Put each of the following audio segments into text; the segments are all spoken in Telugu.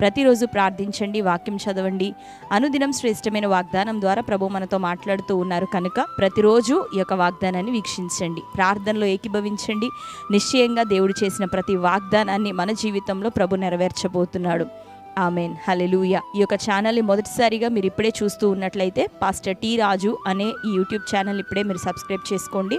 ప్రతిరోజు ప్రార్థించండి వాక్యం చదవండి. అనుదినం శ్రేష్టమైన వాగ్దానం ద్వారా ప్రభు మనతో మాట్లాడుతూ ఉన్నారు కనుక ప్రతిరోజు ఈ యొక్క వాగ్దానాన్ని వీక్షించండి. ప్రార్థనలో ఏకీభవించండి. నిశ్చయంగా దేవుడు చేసిన ప్రతి వాగ్దానాన్ని మన జీవితంలో ప్రభు నెరవేర్చబోతున్నాడు. ఆమెన్. హలెలూయ ఈ యొక్క ఛానల్ని మొదటిసారిగా మీరు ఇప్పుడే చూస్తూ ఉన్నట్లయితే పాస్టర్ టీ రాజు అనే ఈ యూట్యూబ్ ఛానల్ ఇప్పుడే మీరు సబ్స్క్రైబ్ చేసుకోండి.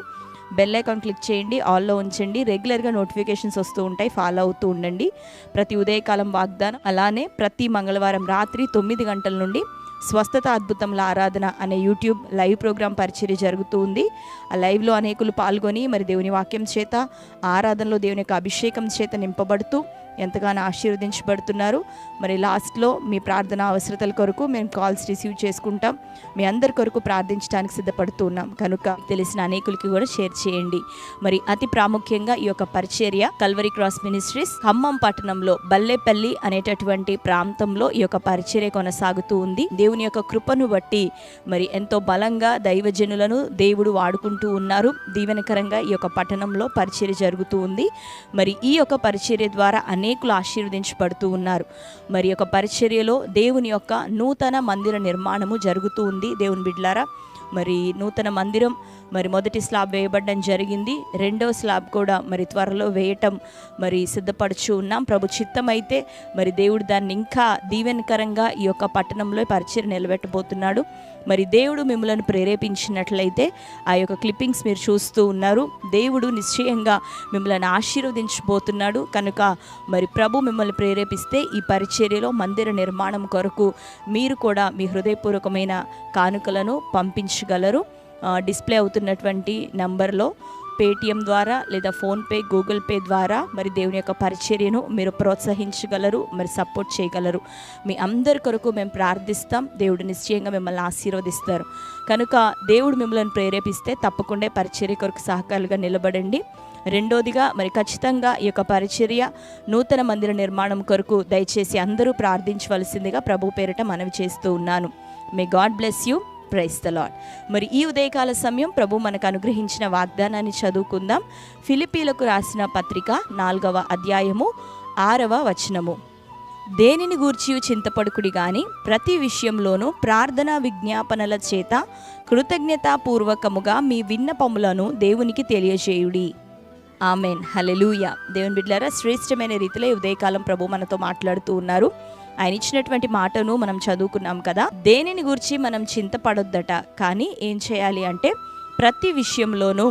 బెల్ ఐకాన్ క్లిక్ చేయండి ఆల్లో ఉంచండి. రెగ్యులర్గా నోటిఫికేషన్స్ వస్తూ ఉంటాయి ఫాలో అవుతూ ఉండండి. ప్రతి ఉదయకాలం వాగ్దానం అలానే ప్రతి మంగళవారం రాత్రి తొమ్మిది గంటల నుండి స్వస్థత అద్భుతముల ఆరాధన అనే యూట్యూబ్ లైవ్ ప్రోగ్రాం పరిచర్య జరుగుతూ ఉంది. ఆ లైవ్లో అనేకులు పాల్గొని మరి దేవుని వాక్యం చేత ఆరాధనలో దేవుని యొక్క అభిషేకం చేత నింపబడుతూ ఎంతగానో ఆశీర్వదించబడుతున్నారు. మరి లాస్ట్లో మీ ప్రార్థన అవసరతల కొరకు మేము కాల్స్ రిసీవ్ చేసుకుంటాం. మీ అందరి కొరకు ప్రార్థించడానికి సిద్ధపడుతూ ఉన్నాం. కనుక తెలిసిన అనేకులకి కూడా షేర్ చేయండి. మరి అతి ప్రాముఖ్యంగా ఈ యొక్క పరిచర్య కల్వరి క్రాస్ మినిస్ట్రీస్ ఖమ్మం పట్టణంలో బల్లేపల్లి అనేటటువంటి ప్రాంతంలో ఈ యొక్క పరిచర్య కొనసాగుతూ ఉంది. దేవుని యొక్క కృపను బట్టి మరి ఎంతో బలంగా దైవజనులను దేవుడు వాడుకుంటూ ఉన్నారు. దీవెనకరంగా ఈ యొక్క పట్టణంలో పరిచర్య జరుగుతూ ఉంది. మరి ఈ యొక్క పరిచర్య ద్వారా అనేకులు ఆశీర్వదించబడుతూ ఉన్నారు. మరి యొక్క పరిచర్యలో దేవుని యొక్క నూతన మందిర నిర్మాణము జరుగుతూ ఉంది. దేవుని బిడ్లారా మరి నూతన మందిరం మరి మొదటి స్లాబ్ వేయబడడం జరిగింది. రెండో స్లాబ్ కూడా మరి త్వరలో వేయటం మరి సిద్ధపడుచు ఉన్నాం. ప్రభు చిత్తం అయితే మరి దేవుడు దాన్ని ఇంకా దీవెనకరంగా ఈ యొక్క పట్టణంలో పరిచయం నిలబెట్టబోతున్నాడు. మరి దేవుడు మిమ్మల్ని ప్రేరేపించినట్లయితే ఆ యొక్క క్లిప్పింగ్స్ మీరు చూస్తూ ఉన్నారు. దేవుడు నిశ్చయంగా మిమ్మల్ని ఆశీర్వదించబోతున్నాడు. కనుక మరి ప్రభు మిమ్మల్ని ప్రేరేపిస్తే ఈ పరిచర్యలో మందిర నిర్మాణం కొరకు మీరు కూడా మీ హృదయపూర్వకమైన కానుకలను పంపించగలరు. డిస్ప్లే అవుతున్నటువంటి నంబర్లో పేటిఎం ద్వారా లేదా ఫోన్పే గూగుల్ పే ద్వారా మరి దేవుని యొక్క పరిచర్యను మీరు ప్రోత్సహించగలరు మరి సపోర్ట్ చేయగలరు. మీ అందరి కొరకు మేము ప్రార్థిస్తాం. దేవుడు నిశ్చయంగా మిమ్మల్ని ఆశీర్వదిస్తారు. కనుక దేవుడు మిమ్మల్ని ప్రేరేపిస్తే తప్పకుండా పరిచర్య కొరకు సహకారులుగా నిలబడండి. రెండోదిగా మరి ఖచ్చితంగా ఈ యొక్క పరిచర్య నూతన మందిర నిర్మాణం కొరకు దయచేసి అందరూ ప్రార్థించవలసిందిగా ప్రభు పేరిట మనవి చేస్తూ ఉన్నాను. May God bless you praise the Lord మరి ఈ ఉదయకాల సమయం ప్రభు మనకు అనుగ్రహించిన వాగ్దానాన్ని చదువుకుందాం. ఫిలిపీలకు రాసిన పత్రిక నాలుగవ అధ్యాయము ఆరవ వచనము. దేనిని గూర్చి చింతపడుకుడి గాని ప్రతి విషయంలోనూ ప్రార్థన విజ్ఞాపనల చేత కృతజ్ఞతాపూర్వకముగా మీ విన్నపములను దేవునికి తెలియజేయుడి. ఆమెన్. హలెలూయ దేవుని బిడ్డలారా శ్రేష్టమైన రీతిలో ఉదయకాలం ప్రభు మనతో మాట్లాడుతూ ఉన్నారు. ఆయన ఇచ్చినటువంటి మాటను మనం చదువుకున్నాం కదా దేనిని గురించి మనం చింతపడొద్దట? కానీ ఏం చేయాలి అంటే ప్రతి విషయంలోనూ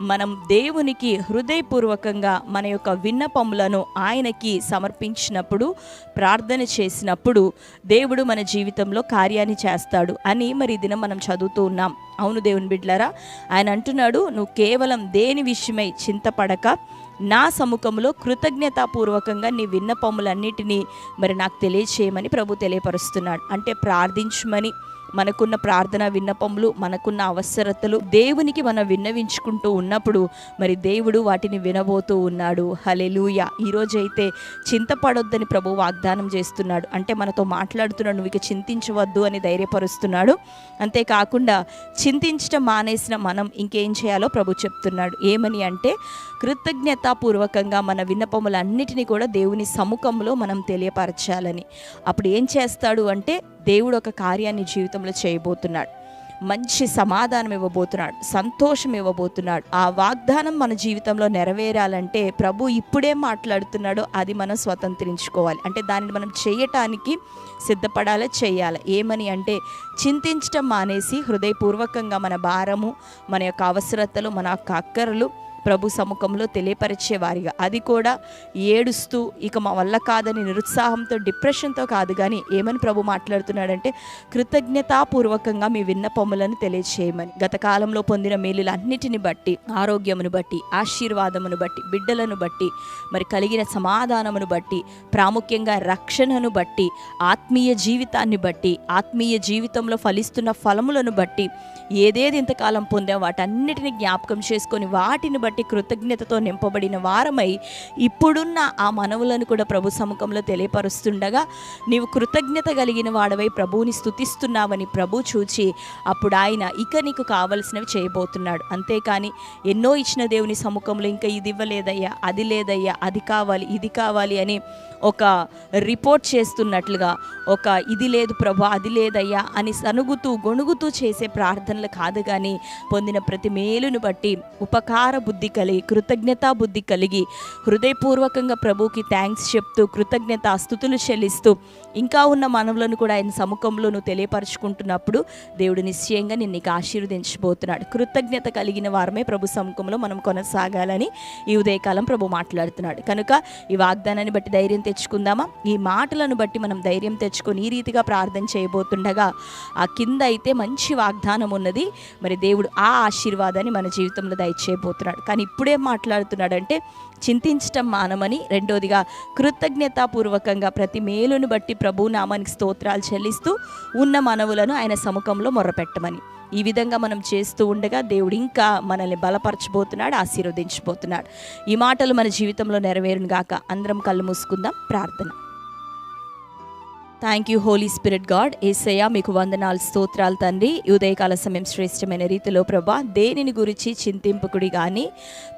మనం దేవునికి హృదయపూర్వకంగా మన యొక్క విన్నపములను ఆయనకి సమర్పించినప్పుడు ప్రార్థన చేసినప్పుడు దేవుడు మన జీవితంలో కార్యాన్ని చేస్తాడు అని మరి ఈ దినం మనం చదువుతూ ఉన్నాం. అవును దేవుని బిడ్లరా ఆయన అంటున్నాడు నువ్వు కేవలం దేని విషయమై చింతపడక నా సముఖంలో కృతజ్ఞతాపూర్వకంగా నీ విన్నపములన్నిటినీ మరి నాకు తెలియచేయమని ప్రభు తెలియపరుస్తున్నాడు. అంటే ప్రార్థించమని మనకున్న ప్రార్థన విన్నపములు మనకున్న అవసరతలు దేవునికి మనం విన్నవించుకుంటూ ఉన్నప్పుడు మరి దేవుడు వాటిని వినబోతూ ఉన్నాడు. హలెలూయ ఈరోజైతే చింతపడొద్దని ప్రభు వాగ్దానం చేస్తున్నాడు. అంటే మనతో మాట్లాడుతున్నాడు నువ్వు ఇక చింతించవద్దు అని ధైర్యపరుస్తున్నాడు. అంతేకాకుండా చింతించడం మానేసిన మనం ఇంకేం చేయాలో ప్రభు చెప్తున్నాడు. ఏమని అంటే కృతజ్ఞతాపూర్వకంగా మన విన్నపములన్నిటినీ కూడా దేవుని సముఖంలో మనం తెలియపరచాలని. అప్పుడు ఏం చేస్తాడు అంటే దేవుడు ఒక కార్యాన్ని జీవితంలో చేయబోతున్నాడు. మంచి సమాధానం ఇవ్వబోతున్నాడు. సంతోషం ఇవ్వబోతున్నాడు. ఆ వాగ్దానం మన జీవితంలో నెరవేరాలంటే ప్రభు ఇప్పుడే మాట్లాడుతున్నాడో. అది మనం స్వతంత్రించుకోవాలి. అంటే దానిని మనం చేయటానికి సిద్ధపడాలి? చేయాలి? ఏమని అంటే చింతించటం మానేసి హృదయపూర్వకంగా మన భారము మన యొక్క అవసరతలు మన యొక్క అక్కరలు ప్రభు సముఖంలో తెలియపరిచే వారిగా అది కూడా ఏడుస్తూ ఇక మా వల్ల కాదని నిరుత్సాహంతో డిప్రెషన్తో కాదు కానీ ఏమని ప్రభు మాట్లాడుతున్నాడంటే కృతజ్ఞతాపూర్వకంగా మీ విన్నపములను తెలియచేయమని. గత కాలంలో పొందిన మేలులన్నిటిని బట్టి ఆరోగ్యమును బట్టి ఆశీర్వాదమును బట్టి బిడ్డలను బట్టి మరి కలిగిన సమాధానమును బట్టి ప్రాముఖ్యంగా రక్షణను బట్టి ఆత్మీయ జీవితాన్ని బట్టి ఆత్మీయ జీవితంలో ఫలిస్తున్న ఫలములను బట్టి ఏదేది ఇంతకాలం పొందాం వాటన్నిటిని జ్ఞాపకం చేసుకొని వాటిని బట్టి బట్టి కృతజ్ఞతతో నింపబడిన వారమై ఇప్పుడున్న ఆ మనవులను కూడా ప్రభు సముఖంలో తెలియపరుస్తుండగా నీవు కృతజ్ఞత కలిగిన వాడవై ప్రభువుని స్తుతిస్తున్నావని ప్రభు చూచి అప్పుడు ఆయన ఇక నీకు కావలసినవి చేయబోతున్నాడు. అంతేకాని ఎన్నో ఇచ్చిన దేవుని సముఖంలో ఇంకా ఇది ఇవ్వలేదయ్యా అది లేదయ్యా అది కావాలి ఇది కావాలి అని ఒక రిపోర్ట్ చేస్తున్నట్లుగా ఒక ఇది లేదు ప్రభా అది లేదయ్యా అని సనుగుతూ గొణుగుతూ చేసే ప్రార్థనలు కాదు కానీ పొందిన ప్రతి మేలును బట్టి ఉపకార బుద్ధి కలిగి కృతజ్ఞతా బుద్ధి కలిగి హృదయపూర్వకంగా ప్రభుకి థ్యాంక్స్ చెప్తూ కృతజ్ఞత స్థుతులు చెల్లిస్తూ ఇంకా ఉన్న మనవులను కూడా ఆయన సముఖంలో నువ్వు తెలియపరుచుకుంటున్నప్పుడు దేవుడు నిశ్చయంగా నిన్ను నీకు ఆశీర్వదించబోతున్నాడు. కృతజ్ఞత కలిగిన వారమే ప్రభు సముఖంలో మనం కొనసాగాలని ఈ ఉదయకాలం ప్రభు మాట్లాడుతున్నాడు. కనుక ఈ వాగ్దానాన్ని బట్టి ధైర్యం తెచ్చుకుందామా? ఈ మాటలను బట్టి మనం ధైర్యం తెచ్చుకొని ఈ రీతిగా ప్రార్థన చేయబోతుండగా ఆ కింద అయితే మంచి వాగ్దానం ఉన్నది. మరి దేవుడు ఆ ఆశీర్వాదాన్ని మన జీవితంలో దయచేయబోతున్నాడు. కానీ ఇప్పుడే మాట్లాడుతున్నాడంటే చింతించటం మానమని రెండోదిగా కృతజ్ఞతాపూర్వకంగా ప్రతి మేలును బట్టి ప్రభు నామానికి స్తోత్రాలు చెల్లిస్తూ ఉన్న మనవులను ఆయన సముఖంలో మొర్రపెట్టమని. ఈ విధంగా మనం చేస్తూ ఉండగా దేవుడు ఇంకా మనల్ని బలపరచబోతున్నాడు ఆశీర్వదించబోతున్నాడు. ఈ మాటలు మన జీవితంలో నెరవేరును గాక. అందరం కళ్ళు మూసుకుందాం ప్రార్థన. Thank you Holy Spirit God Yesayya మీకు వందనాలు స్తోత్రాలు తండ్రి. ఉదయకాల సమయం శ్రేష్టమైన రీతిలో ప్రభా దేనిని గురించి చింతింపుకుడి కానీ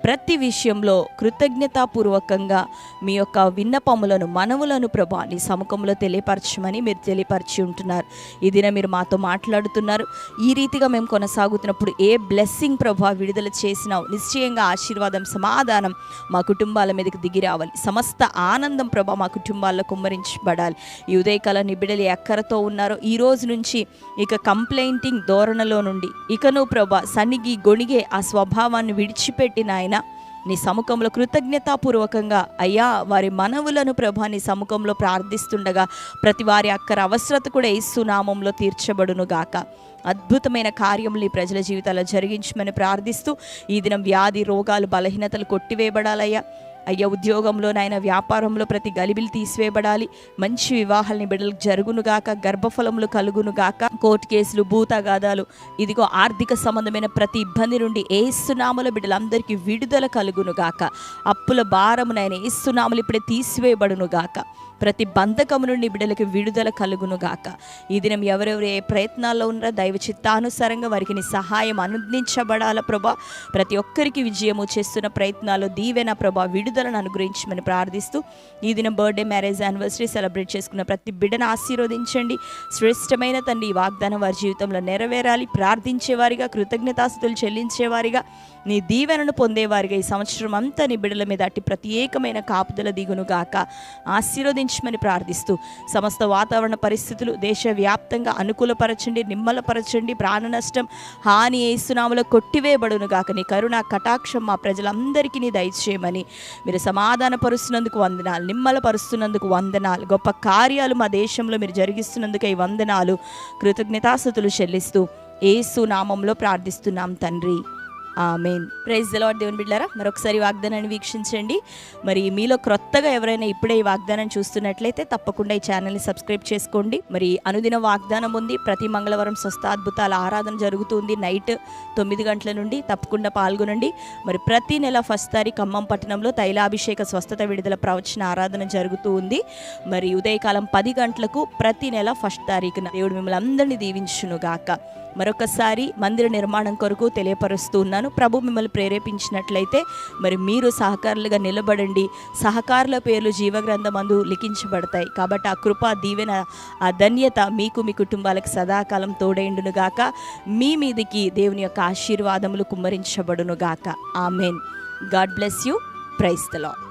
ప్రతి విషయంలో కృతజ్ఞతాపూర్వకంగా మీ యొక్క విన్నపములను మనవులను ప్రభా నీ సముఖంలో తెలియపరచమని మీరు తెలియపరిచి ఉంటున్నారు. ఈ దిన మీరు మాతో మాట్లాడుతున్నారు. ఈ రీతిగా మేము కొనసాగుతున్నప్పుడు ఏ బ్లెస్సింగ్ ప్రభా విడుదల చేసినావు? నిశ్చయంగా ఆశీర్వాదం సమాధానం మా కుటుంబాల మీదకి దిగి రావాలి. సమస్త ఆనందం ప్రభా మా కుటుంబాల్లో కుమ్మరించబడాలి. ఈ ఉదయకాల నిబిడలు ఎక్కరతో ఉన్నారో. ఈ రోజు నుంచి ఇక కంప్లైంటింగ్ ధోరణలో నుండి. ఇకను ప్రభా సన్నిగి గొణిగే ఆ స్వభావాన్ని విడిచిపెట్టిన ఆయన నీ సముఖంలో కృతజ్ఞతాపూర్వకంగా అయ్యా వారి మనవులను ప్రభా నీ సముఖంలో ప్రార్థిస్తుండగా ప్రతి వారి అక్కర అవసరత కూడా ఇస్తున్నామంలో తీర్చబడును గాక. అద్భుతమైన కార్యములు ప్రజల జీవితాల్లో జరిగించమని ప్రార్థిస్తూ ఈ దినం వ్యాధి రోగాలు బలహీనతలు కొట్టివేయబడాలయ్యా. అయ్యా ఉద్యోగంలో నాయన వ్యాపారంలో ప్రతి గలిబిలు తీసివేయబడాలి. మంచి వివాహాలని బిడ్డలకు జరుగునుగాక గర్భఫలములు కలుగునుగాక కోర్టు కేసులు భూతగాదాలు ఇదిగో ఆర్థిక సంబంధమైన ప్రతి ఇబ్బంది నుండి ఏసునాముల బిడ్డలందరికీ విడుదల కలుగునుగాక అప్పుల భారమునైన ఏసునాములు ఇప్పుడే తీసివేయబడునుగాక ప్రతి బంధకము నుండి బిడ్డలకు విడుదల కలుగునుగాక. ఈ దినం ఎవరెవరు ఏ ప్రయత్నాల్లో ఉన్నారో దైవ చిత్తానుసారంగా వారికి నీ సహాయం అందించబడాల ప్రభా. ప్రతి ఒక్కరికి విజయము చేస్తున్న ప్రయత్నాలు దీవెన ప్రభా విడుదలను అనుగ్రహించమని ప్రార్థిస్తూ ఈ దినం బర్త్డే మ్యారేజ్ యానివర్సరీ సెలబ్రేట్ చేసుకున్న ప్రతి బిడ్డను ఆశీర్వదించండి. శ్రేష్టమైన తండ్రి ఈ వాగ్దానం వారి జీవితంలో నెరవేరాలి. ప్రార్థించేవారిగా కృతజ్ఞతాస్తులు చెల్లించేవారిగా. నీ దీవెనను పొందేవారిగా ఈ సంవత్సరం అంతా నీ బిడ్డల మీద అట్టి ప్రత్యేకమైన కాపుదల దిగునుగాక ఆశీర్వదించమని ప్రార్థిస్తూ సమస్త వాతావరణ పరిస్థితులు దేశవ్యాప్తంగా అనుకూలపరచండి నిమ్మలపరచండి ప్రాణ నష్టం హాని ఏసునామలో కొట్టివేయబడును గాక నీ కరుణ కటాక్షం మా ప్రజలందరికీ నీ దయచేయమని మీరు సమాధానపరుస్తున్నందుకు వందనాలు నిమ్మలపరుస్తున్నందుకు వందనాలు. గొప్ప కార్యాలు మా దేశంలో మీరు జరిగిస్తున్నందుకు ఈ వందనాలు. కృతజ్ఞతాస్థుతులు చెల్లిస్తూ ఏసు నామంలో ప్రార్థిస్తున్నాం తండ్రి. ఆమెన్. ప్రైజ్ లార్డ్ దేవుని బిడ్డారా. మరొకసారి వాగ్దానాన్ని వీక్షించండి. మరి మీలో క్రొత్తగా ఎవరైనా ఇప్పుడే ఈ వాగ్దానం చూస్తున్నట్లయితే తప్పకుండా ఈ ఛానల్ని సబ్స్క్రైబ్ చేసుకోండి. మరి అనుదిన వాగ్దానం ఉంది. ప్రతి మంగళవారం స్వస్థాద్భుతాల ఆరాధన జరుగుతుంది. నైట్ తొమ్మిది గంటల నుండి తప్పకుండా పాల్గొనండి. మరి ప్రతి నెల ఫస్ట్ తారీఖు ఖమ్మం పట్టణంలో తైలాభిషేక స్వస్థత విడుదల ప్రవచన ఆరాధన జరుగుతూ ఉంది. మరి ఉదయకాలం పది గంటలకు ప్రతి నెల ఫస్ట్ తారీఖున దేవుడు మిమ్మల్ని అందరినీ దీవించునుగాక. మరొకసారి మందిర నిర్మాణం కొరకు తెలియపరుస్తూ ఉన్నాను. ప్రభు మిమ్మల్ని ప్రేరేపించినట్లయితే మరి మీరు సహకారులుగా నిలబడండి. సహకారుల పేర్లు జీవగ్రంథమందు లిఖించబడతాయి. కాబట్టి ఆ కృప దీవెన ఆ ధన్యత మీకు మీ కుటుంబాలకు సదాకాలం తోడైండునుగాక మీ మీదికి దేవుని యొక్క ఆశీర్వాదములు కుమ్మరించబడునుగాక amen. God bless you. Praise the Lord